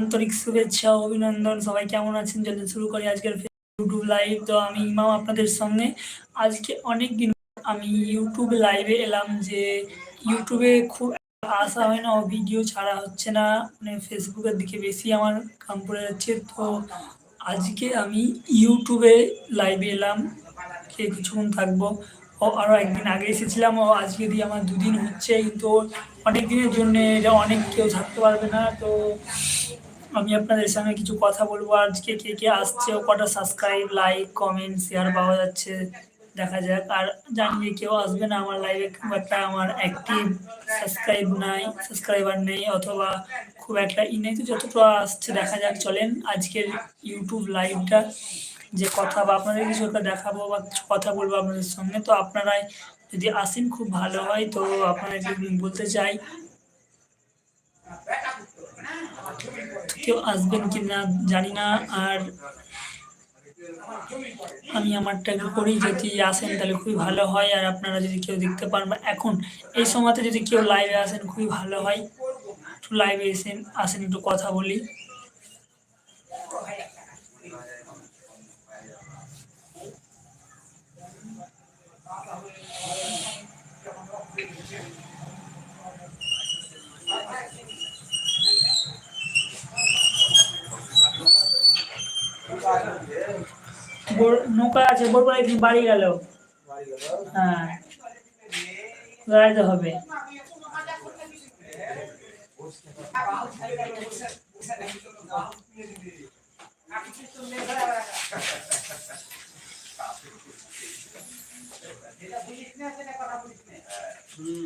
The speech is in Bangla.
আন্তরিক শুভেচ্ছা অভিনন্দন। সবাই কেমন আছেন? যদি শুরু করি আজকের ইউটিউব লাইভ তো আমি ইমাম আপনাদের সঙ্গে আজকে অনেক দিন আমি ইউটিউব লাইভে এলাম যে ইউটিউবে খুব আসা হয় না ভিডিও ছাড়া হচ্ছে না। মানে ফেসবুকের দিকে বেশি আমার কাম পড়ে যাচ্ছে। তো আজকে আমি ইউটিউবে লাইভে এলাম। কে কিছুক্ষণ থাকব। ও আরও একদিন আগে এসেছিলাম। ও আজকে দিয়ে আমার দুদিন হচ্ছে। কিন্তু অনেক দিনের জন্যে অনেক কেউ থাকতে পারবে না। তো আমি আপনাদের সঙ্গে কিছু কথা বলব। আজকে কে কে আসছে, কটা সাবস্ক্রাইব লাইক কমেন্ট শেয়ার পাওয়া যাচ্ছে, দেখা যাক। আর জানি যে কেউ আসবে না আমার লাইভে খুব একটা আমার অ্যাক্টিভ সাবস্ক্রাইব নাই সাবস্ক্রাইবার নেই, অথবা খুব একটা ই নেই। তো যতটা আসছে, দেখা যাক, চলেন আজকের ইউটিউব লাইভটা যে কথা বা আপনাদের কিছু একটা দেখাবো বা কিছু কথা বলব আপনাদের সঙ্গে তো আপনারাই যদি আসেন, খুব ভালো হয়। তো আপনাদেরকে বলতে চাই কেউ আসবেন কি না জানি না, আর আমি আমারটা করি, যদি আসেন তাহলে খুবই ভালো হয়, আর আপনারা যদি কেউ দেখতে পান বা এখন এই সময়তে যদি কেউ লাইভে আসেন খুবই ভালো হয়। একটু লাইভে এসেন, আসেন, একটু কথা বলি। নৌকা আছে বোরপুর একদিন বাড়ি গেল। হ্যাঁ। বেড়াইতে হবে। হুম